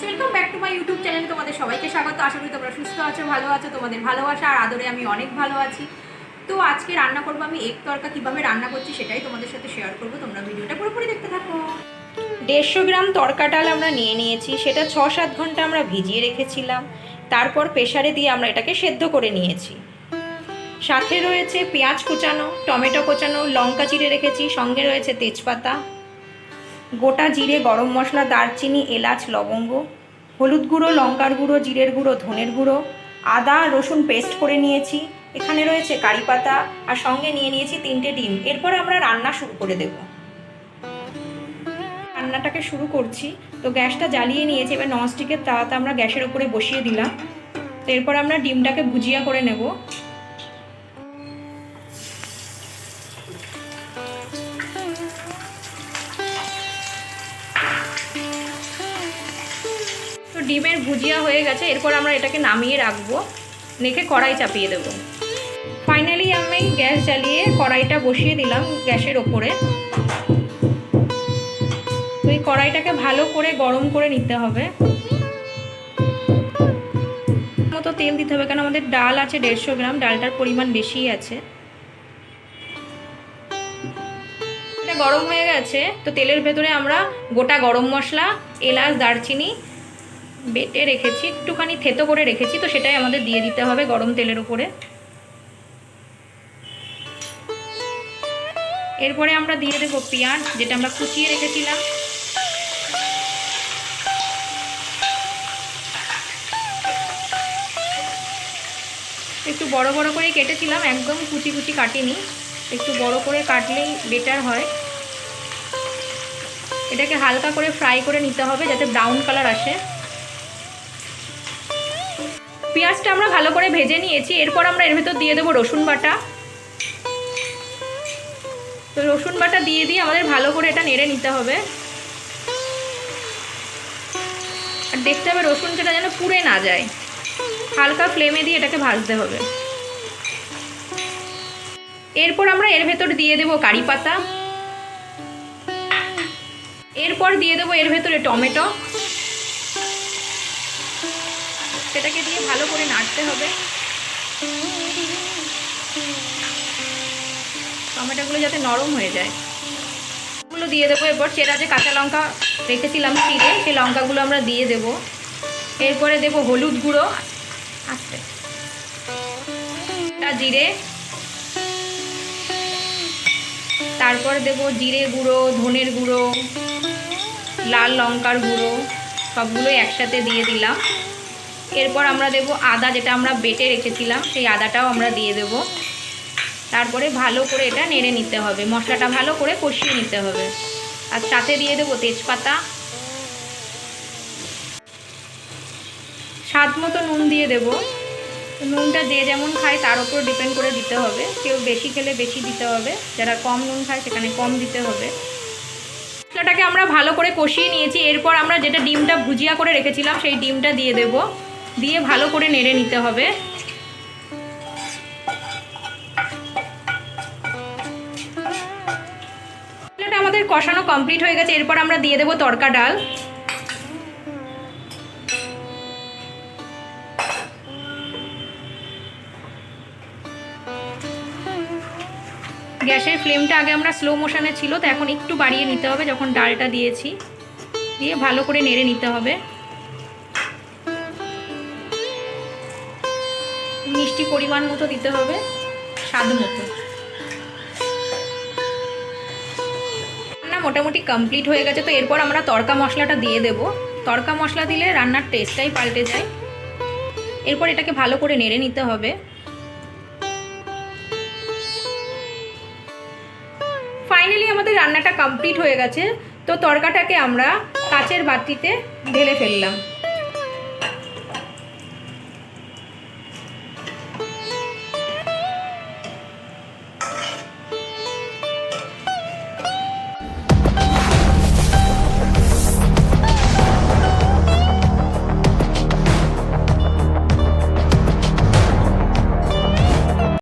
Friends welcome back to my YouTube চ্যানেলে তোমাদের সবাইকে স্বাগত। আশা করি তোমরা সুস্থ আছো, ভালো আছো, তোমাদের ভালোবাসা আর আদরে আমি অনেক ভালো আছি। তো আজকে রান্না করব আমি এক তরকা, কীভাবে রান্না করছি সেটাই তোমাদের সাথে শেয়ার করব। তোমরা ভিডিওটা পুরোপুরি দেখতে থাকো। দেড়শো গ্রাম তরকা ডাল আমরা নিয়ে নিয়েছি, সেটা ছ সাত ঘণ্টা আমরা ভিজিয়ে রেখেছিলাম। তারপর প্রেশারে দিয়ে আমরা এটাকে সেদ্ধ করে নিয়েছি। সাথে রয়েছে পেঁয়াজ কুচানো, টমেটো কোচানো, লঙ্কা চিড়ে রেখেছি, সঙ্গে রয়েছে তেজপাতা। গোটা জিরে, গরম মশলা, দারচিনি, এলাচ, লবঙ্গ, হলুদ গুঁড়ো, লঙ্কার গুঁড়ো, জিরের গুঁড়ো, ধনের গুঁড়ো, আদা, রসুন পেস্ট করে নিয়েছি। এখানে রয়েছে কারি পাতা আর সঙ্গে নিয়ে নিয়েছি তিনটে ডিম। এরপর আমরা রান্না শুরু করে দেব। রান্নাটাকে শুরু করছি। তো গ্যাসটা জ্বালিয়ে নিয়েছি। এবার ননস্টিকের তাওয়াতে আমরা গ্যাসের উপরে বসিয়ে দিলাম। তো এরপর আমরা ডিমটাকে ভুজিয়া করে নেব। ডিমের ভুজিয়া হয়ে গেছে, এরপর আমরা এটাকে নামিয়ে রাখব রেখে কড়াই চাপিয়ে দেব। ফাইনালি আমি গ্যাস জ্বালিয়ে কড়াইটা বসিয়ে দিলাম গ্যাসের ওপরে। তো এই কড়াইটাকে ভালো করে গরম করে নিতে হবে। মতো তেল দিতে হবে, কারণ আমাদের ডাল আছে দেড়শো গ্রাম, ডালটার পরিমাণ বেশিই আছে। গরম হয়ে গেছে, তো তেলের ভেতরে আমরা গোটা গরম মশলা, এলাচ, দারচিনি বেটে রেখেছি, একটুখানি থেতো করে রেখেছি, তো সেটাই আমাদের দিয়ে দিতে হবে গরম তেলের উপরে। এরপরে আমরা দিয়ে দেবো পেঁয়াজ, যেটা আমরা কুচিয়ে রেখেছিলাম। একটু বড় বড় করে কেটেছিলাম, একদম কুচি কুচি কাটিনি। একটু বড় করে কাটলেই বেটার হয়। এটাকে হালকা করে ফ্রাই করে নিতে হবে, যাতে ব্রাউন কালার আসে। পেঁয়াজটা আমরা ভালো করে ভেজে নিয়েছি, এরপর আমরা এর ভেতর দিয়ে দেবো রসুন বাটা। তো রসুন বাটা দিয়ে দিয়ে আমাদের ভালো করে এটা নেড়ে নিতে হবে। আর দেখতে হবে রসুন যেটা যেন পুড়ে না যায়। হালকা ফ্লেমে দিয়ে এটাকে ভাজতে হবে। এরপর আমরা এর ভেতর দিয়ে দেবো কারি পাতা। এরপর দিয়ে দেবো এর ভেতরে টমেটো। সেটাকে দিয়ে ভালো করে নাড়তে হবে। টমেটোগুলো যাতে নরম হয়ে যায়। গুলো দিয়ে দেবো। এরপর চেরা যে কাঁচা লঙ্কা রেখেছিলাম চিড়ে, সেই লঙ্কাগুলো আমরা দিয়ে দেব। এরপরে দেব হলুদ গুঁড়ো। আস্তে। জিরে। তারপর দেব জিরে গুঁড়ো, ধনের গুঁড়ো, লাল লঙ্কার গুঁড়ো, সবগুলোই একসাথে দিয়ে দিলাম। এরপর আমরা দেব আদা যেটা আমরা বেটে রেখেছিলাম, সেই আদাটাও আমরা দিয়ে দেব। তারপরে ভালো করে এটা নেড়ে নিতে হবে, মশলাটা ভালো করে কষিয়ে নিতে হবে। আর সাথে দিয়ে দেবো তেজপাতা। স্বাদ মতো নুন দিয়ে দেব। নুনটা যে যেমন খায় তার উপর ডিপেন্ড করে দিতে হবে। কেউ বেশি খেলে বেশি দিতে হবে। যারা কম নুন খায় সেখানে কম দিতে হবে। মশলাটাকে আমরা ভালো করে কষিয়ে নিয়েছি। এরপর আমরা যেটা ডিমটা ভুজিয়া করে রেখেছিলাম, সেই ডিমটা দিয়ে দেব। দিয়ে ভালো করে নেড়ে নিতে হবে। আমাদের কষানো কমপ্লিট হয়ে গেছে, এরপর আমরা দিয়ে দেবো তরকা ডাল। গ্যাসের ফ্লেমটা আগে আমরা স্লো মোশনে ছিল, তো এখন একটু বাড়িয়ে নিতে হবে, যখন ডালটা দিয়েছি। দিয়ে ভালো করে নেড়ে নিতে হবে। মিষ্টি পরিমাণ মতো দিতে হবে, স্বাদ মতো। রান্না মোটামুটি কমপ্লিট হয়ে গেছে, তো এরপর আমরা তড়কা মশলাটা দিয়ে দেব। তড়কা মশলা দিলে রান্নার টেস্টটাই পাল্টে যায়। এরপর এটাকে ভালো করে নেড়ে নিতে হবে। ফাইনালি আমাদের রান্নাটা কমপ্লিট হয়ে গেছে, তো তরকাটাকে আমরা কাচের বাটিতে ঢেলে ফেললাম।